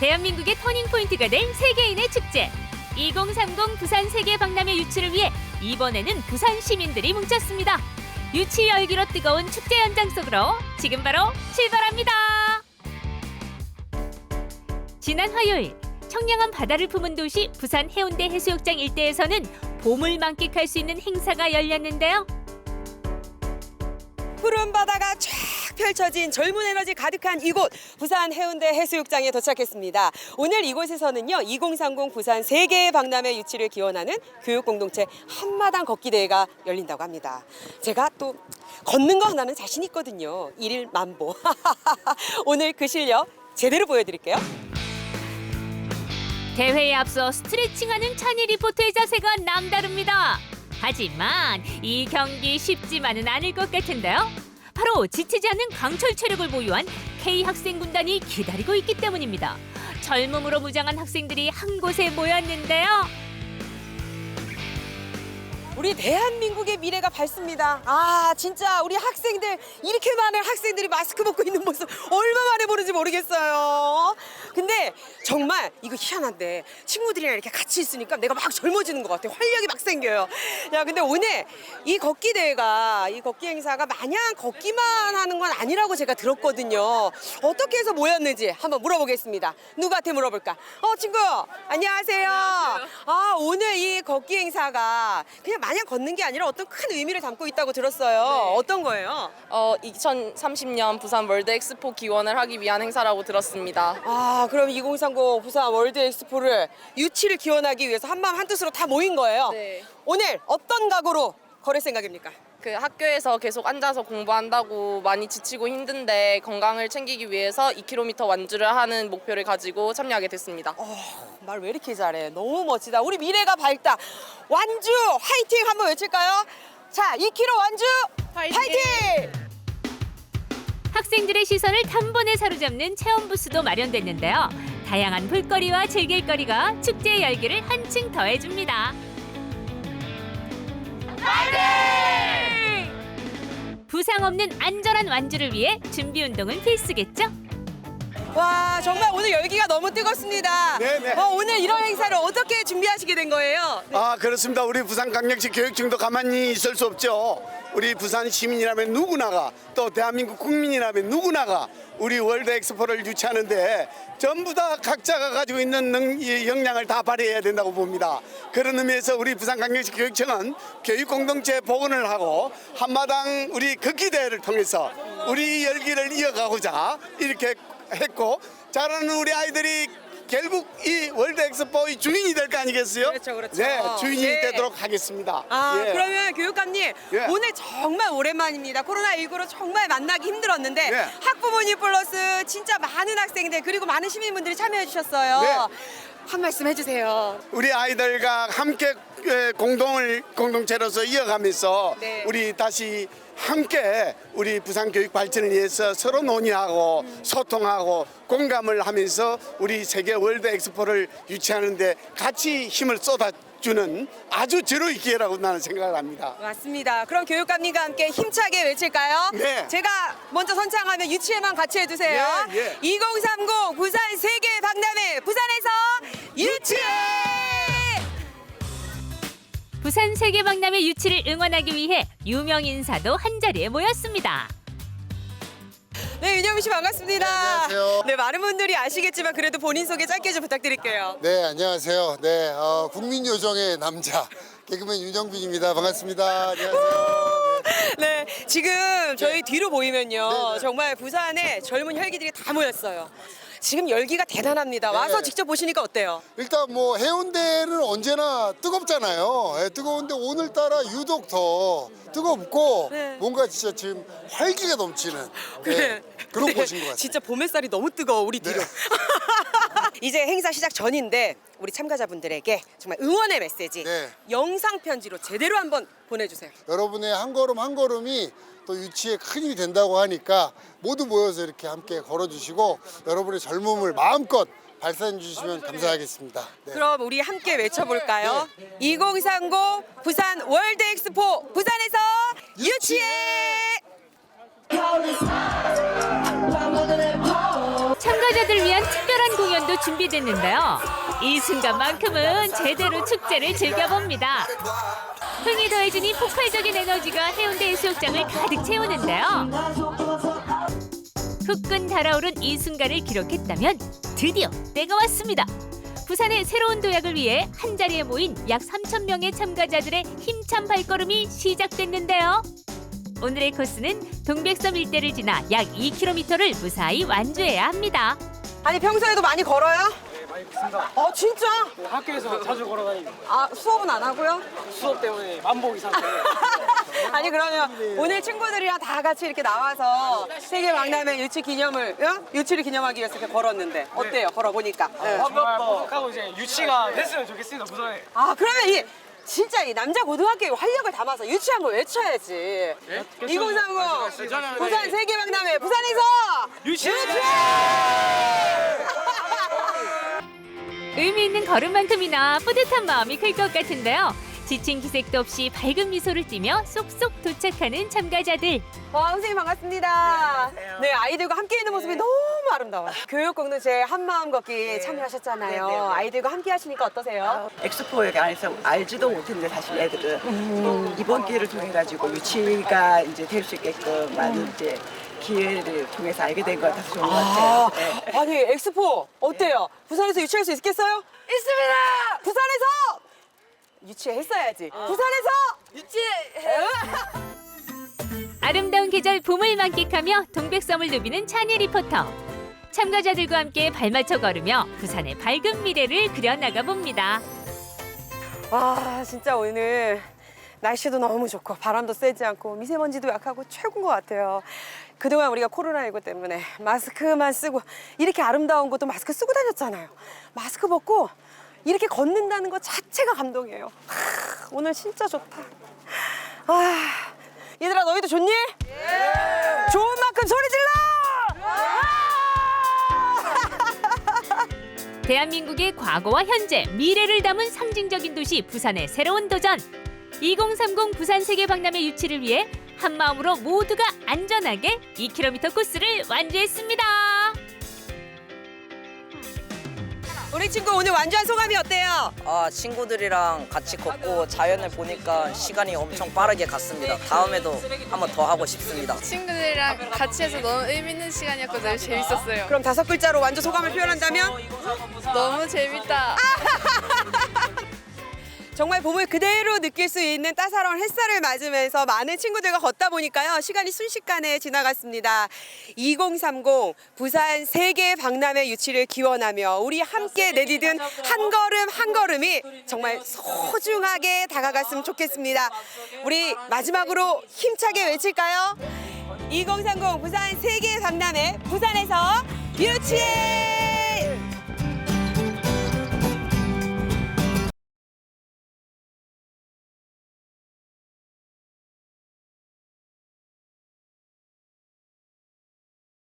대한민국의 터닝포인트가 될 세계인의 축제 2030 부산 세계 박람회 유치를 위해 이번에는 부산 시민들이 뭉쳤습니다. 유치 열기로 뜨거운 축제 현장 속으로 지금 바로 출발합니다. 지난 화요일 청량한 바다를 품은 도시 부산 해운대 해수욕장 일대에서는 봄을 만끽할 수 있는 행사가 열렸는데요. 푸른 바다가 쫙 펼쳐진 젊은 에너지 가득한 이곳 부산 해운대 해수욕장에 도착했습니다. 오늘 이곳에서는요 2030 부산 세계의 박람회 유치를 기원하는 교육 공동체 한마당 걷기 대회가 열린다고 합니다. 제가 또 걷는 거 하나는 자신 있거든요. 일일 만보. 오늘 그 실력 제대로 보여드릴게요. 대회에 앞서 스트레칭하는 찬희 리포터의 자세가 남다릅니다. 하지만 이 경기 쉽지만은 않을 것 같은데요. 바로 지치지 않는 강철 체력을 보유한 K 학생 군단이 기다리고 있기 때문입니다. 젊음으로 무장한 학생들이 한 곳에 모였는데요. 우리 대한민국의 미래가 밝습니다. 아, 진짜 우리 학생들 이렇게 많은 학생들이 마스크 벗고 있는 모습 얼마 만에 보는지 모르겠어요. 근데 정말 이거 희한한데 친구들이랑 이렇게 같이 있으니까 내가 막 젊어지는 것 같아요. 활력이 막 생겨요. 야, 근데 오늘 이 걷기 대회가 이 걷기 행사가 마냥 걷기만 하는 건 아니라고 제가 들었거든요. 어떻게 해서 모였는지 한번 물어보겠습니다. 누구한테 물어볼까? 어, 친구 안녕하세요. 아, 오늘 이 걷기 행사가 그냥 마냥 걷는 게 아니라 어떤 큰 의미를 담고 있다고 들었어요. 네. 어떤 거예요? 어, 2030년 부산 월드 엑스포 기원을 하기 위한 행사라고 들었습니다. 아, 그럼 2030 부산 월드 엑스포를 유치를 기원하기 위해서 한마음 한뜻으로 다 모인 거예요. 네. 오늘 어떤 각오로 걸을 생각입니까? 그 학교에서 계속 앉아서 공부한다고 많이 지치고 힘든데 건강을 챙기기 위해서 2km 완주를 하는 목표를 가지고 참여하게 됐습니다. 어, 말왜 이렇게 잘해? 너무 멋지다. 우리 미래가 밝다. 완주 화이팅 한번 외칠까요? 자, 2km 완주 화이팅! 화이팅! 학생들의 시선을 단번에 사로잡는 체험 부스도 마련됐는데요. 다양한 볼거리와 즐길거리가 축제의 열기를 한층 더해줍니다. 부상 없는 안전한 완주를 위해 준비 운동은 필수겠죠? 와, 정말 오늘 열기가 너무 뜨겁습니다. 네네. 어, 오늘 이런 행사를 어떻게 준비하시게 된 거예요? 아 그렇습니다. 우리 부산 강력시 교육청도 가만히 있을 수 없죠. 우리 부산 시민이라면 누구나가 또 대한민국 국민이라면 누구나가 우리 월드 엑스포를 유치하는데 전부 다 각자가 가지고 있는 능, 이 역량을 다 발휘해야 된다고 봅니다. 그런 의미에서 우리 부산강력시 교육청은 교육 공동체 복원을 하고 한마당 우리 걷기 대회를 통해서 우리 열기를 이어가고자 이렇게 했고 잘하는 우리 아이들이 결국 이 월드 엑스포의 주인이 될 거 아니겠어요? 그렇죠, 그렇죠. 네, 주인이 네. 되도록 하겠습니다. 아, 예. 그러면 교육감님 예. 오늘 정말 오랜만입니다. 코로나19로 정말 만나기 힘들었는데 네. 학부모님 플러스 진짜 많은 학생들 그리고 많은 시민분들이 참여해 주셨어요. 네. 한 말씀 해주세요. 우리 아이들과 함께 에, 공동을 공동체로서 이어가면서 네. 우리 다시 함께 우리 부산 교육 발전을 위해서 서로 논의하고 소통하고 공감을 하면서 우리 세계 월드 엑스포를 유치하는데 같이 힘을 쏟아 주는 아주 절호의 기회라고 나는 생각을 합니다. 맞습니다. 그럼 교육감님과 함께 힘차게 외칠까요? 네. 제가 먼저 선창하면 유치회만 같이 해주세요. 예, 예. 2030 부산 세계 박람회 부산에서 유치회! 부산 세계박람회 유치를 응원하기 위해 유명 인사도 한 자리에 모였습니다. 네, 윤영민 씨 반갑습니다. 네, 안녕하세요. 네, 많은 분들이 아시겠지만 그래도 본인 소개 짧게 좀 부탁드릴게요. 네, 안녕하세요. 네, 어, 국민 요정의 남자 개그맨 윤정빈입니다. 반갑습니다. 안녕하세요. 네. 네, 지금 저희 뒤로 보이면요. 네, 네. 정말 부산에 젊은 혈기들이 다 모였어요. 지금 열기가 대단합니다. 네. 와서 직접 보시니까 어때요? 일단 뭐 해운대는 언제나 뜨겁잖아요. 예, 뜨거운데 오늘따라 유독 더 뜨겁고 네. 뭔가 진짜 지금 활기가 넘치는 예, 그런 네, 곳인 것 같아요. 진짜 봄 햇살이 너무 뜨거워 우리 뒤로. 네. 이제 행사 시작 전인데 우리 참가자분들에게 정말 응원의 메시지 네. 영상 편지로 제대로 한번 보내주세요. 여러분의 한 걸음 한 걸음이 또 유치에 큰 힘이 된다고 하니까 모두 모여서 이렇게 함께 걸어주시고 여러분의 젊음을 마음껏 발산해 주시면 감사하겠습니다. 네. 그럼 우리 함께 외쳐볼까요? 2030 부산 월드 엑스포 부산에서 유치해! 참가자들 위한 특별한 공연도 준비됐는데요. 이 순간만큼은 제대로 축제를 즐겨봅니다. 흥이 더해지니 폭발적인 에너지가 해운대 해수욕장을 가득 채우는데요. 후끈 달아오른 이 순간을 기록했다면 드디어 때가 왔습니다. 부산의 새로운 도약을 위해 한 자리에 모인 약 3천 명의 참가자들의 힘찬 발걸음이 시작됐는데요. 오늘의 코스는 동백섬 일대를 지나 약 2km를 무사히 완주해야 합니다. 아니 평소에도 많이 걸어요? 네, 많이 걷습니다. 어 진짜? 학교에서 자주 걸어다니고 아 수업은 안 하고요? 수업 때문에 만복 이상. 아니 그러면 오늘 친구들이랑 다 같이 이렇게 나와서 세계 박람회 유치 기념을 어? 유치를 기념하기 위해서 이렇게 걸었는데 어때요? 걸어 보니까. 정말 뻑뻑하고 이제 유치가 됐으면 좋겠습니다, 부산에. 아 그러면 이 진짜 이 남자 고등학교의 활력을 담아서 유치 한번 외쳐야지. 2030 부산 세계 박람회 부산에서 유치! 의미 있는 걸음만큼이나 뿌듯한 마음이 클 것 같은데요. 지친 기색도 없이 밝은 미소를 띠며 쏙쏙 도착하는 참가자들. 와 선생님 반갑습니다. 네 아이들과 함께 있는 모습이 너무 아름다워요. 교육 공동체 한마음 걷기 참여하셨잖아요. 아이들과 함께 하시니까 어떠세요? 엑스포에 안에서 알지도 못했는데 사실 애들은 이번 기회를 통해 가지고 유치가 이제 될 수 있게끔 많은 이제 기회를 통해서 알게 된 것 같아서 좋은 것 아, 같아요. 네. 아니 엑스포 어때요? 부산에서 유치할 수 있겠어요? 있습니다. 부산에서 유치했어야지. 부산에서 유치. 아름다운 계절 봄을 만끽하며 동백섬을 누비는 찬희 리포터. 참가자들과 함께 발맞춰 걸으며 부산의 밝은 미래를 그려나가 봅니다. 와 진짜 오늘 날씨도 너무 좋고 바람도 세지 않고 미세먼지도 약하고 최고인 것 같아요. 그동안 우리가 코로나19 때문에 마스크만 쓰고 이렇게 아름다운 곳도 마스크 쓰고 다녔잖아요. 마스크 벗고 이렇게 걷는다는 것 자체가 감동이에요. 하, 오늘 진짜 좋다. 아, 얘들아 너희도 좋니? 좋은 만큼 소리 질러! 대한민국의 과거와 현재, 미래를 담은 상징적인 도시 부산의 새로운 도전. 2030 부산 세계 박람회 유치를 위해 한 마음으로 모두가 안전하게 2km 코스를 완주했습니다. 우리 친구 오늘 완주한 소감이 어때요? 아, 친구들이랑 같이 걷고 자연을 보니까 시간이 엄청 빠르게 갔습니다. 다음에도 한번 더 하고 싶습니다. 친구들이랑 같이 해서 너무 의미 있는 시간이었고 너무 재밌었어요. 그럼 다섯 글자로 완주 소감을 표현한다면? 너무 재밌다. 정말 봄을 그대로 느낄 수 있는 따사로운 햇살을 맞으면서 많은 친구들과 걷다 보니까요. 시간이 순식간에 지나갔습니다. 2030 부산 세계 박람회 유치를 기원하며 우리 함께 내디딘 한 걸음 한 걸음이 정말 소중하게 다가갔으면 좋겠습니다. 우리 마지막으로 힘차게 외칠까요? 2030 부산 세계 박람회 부산에서 유치해!